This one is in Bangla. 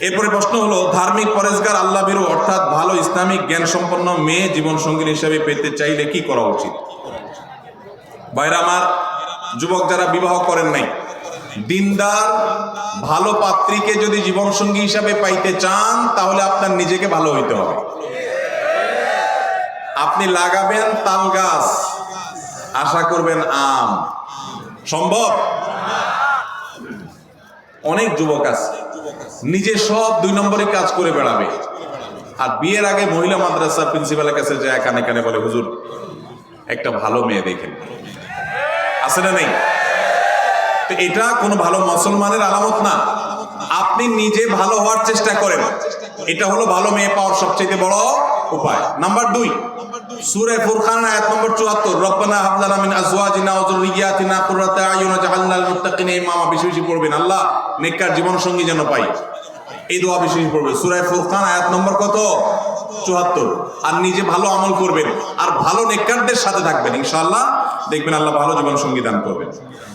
এরপরে প্রশ্ন হলো, ধার্মিক পরেশগার আল্লাহ বিরু, অর্থাৎ ভালো ইসলামিক জ্ঞান সম্পন্ন মেয়ে জীবন সঙ্গী হিসেবে পেতে চাইলে কি করা উচিত? বাইরে আমার, যুবক যারা বিবাহ করেন নাই, দিনদার ভালো পাত্রীকে যদি জীবন সঙ্গী হিসাবে পাইতে চান, তাহলে আপনার নিজেকে ভালো হইতে হবে। আপনি লাগাবেন তাল গাছ, আশা করবেন আম। সম্ভব? অনেক যুবক আছে। নিজে সব দুই নম্বরে কাজ করে বেড়াবে। আর বিয়ের আগে মহিলা মাদ্রাসার প্রিন্সিপালের কাছে যায় কানে কানে বলে, হুজুর, একটা ভালো মেয়ে দেখেন। আছে না নেই? তো এটা কোনো ভালো মুসলমানের আলামত না। আপনি নিজে ভালো হওয়ার চেষ্টা করেন। এটা হলো ভালো মেয়ে পাওয়ার সবচেয়ে বড় উপায়। নাম্বার দুই সূরা ফুরকান আয়াত নম্বর 74 রব্বানা হাব লানা মিন আজওয়াজিনা ওয়া যুররিয়াতিনা কুররাতা আয়ুন ওয়াজআলনা লিল মুত্তাকিনা ইমামা বেশি বেশি পড়বেন। আল্লাহ নেককার জীবন সঙ্গী যেন পাই। এই দোয়া বেশি বেশি পড়বে সূরা ফুরকান আয়াত নম্বর কত? 74 আর নিজে ভালো আমল করবেন। আর ভালো নেককারদের সাথে থাকবেন। ইনশাআল্লাহ দেখবেন আল্লাহ ভালো জীবন সঙ্গী দান করবেন।